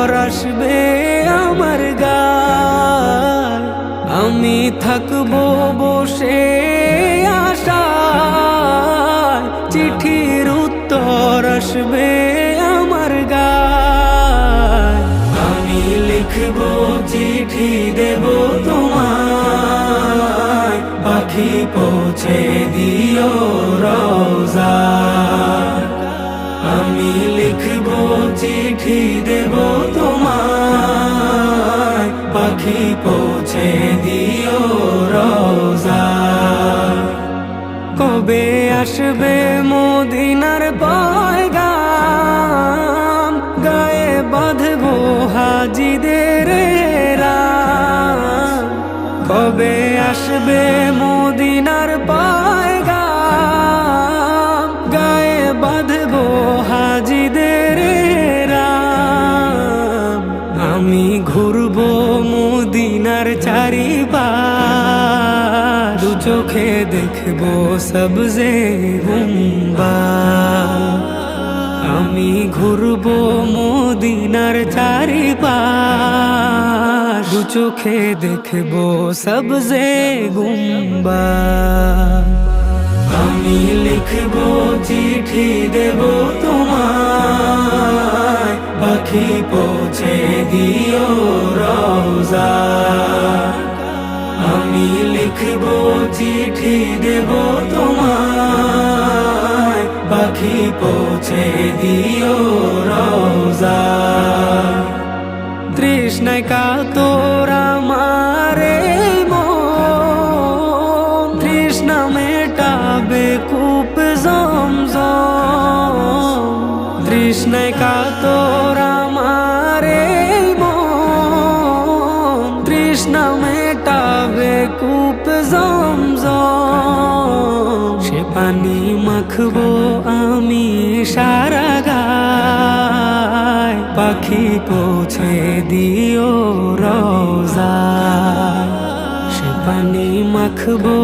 উত্তর আসবে আমার গায় আমি থাকব বসে আশায়। চিঠির উত্তর আসবে আমার গায় আমি লিখব চিঠি দেব তোমায়। পাখি পৌঁছে দিও রোজা লিখব, চিঠি দেব তোমায়। পাখি পৌঁছে দিও রোজা। কবে আসবে মদিনার পয়গাম? গায়ে বাঁধবো হাজিদের কবে আসবে মদিনার চারিবার দু চোখে দেখব সবজে গুম্বা। আমি ঘুরবো মদিনার চারিপাশ। দু চোখে দেখব সবজে গুম্বা। আমি লিখব চিঠি দেব তোমায়। পাখি পৌঁছে দিও রোজা আমি লিখব, চিঠি দেব তোমায়। পাখি পৌঁছে দিও রোজা তৃষ্ণায় কাতর আমারে তৃষ্ণা মেটাবে কূপ জমজম। তৃষ্ণায় কাতর তৃষ্ণা মেটাবে কূপ জমজম। সে পানি মাখবো আমি সারা গায়। পাখি পৌঁছে দিও রোজা। সে পানি মাখবো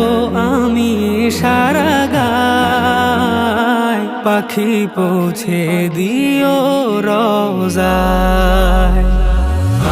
আমি সারা গায়। পাখি পৌঁছে দিও রোজায়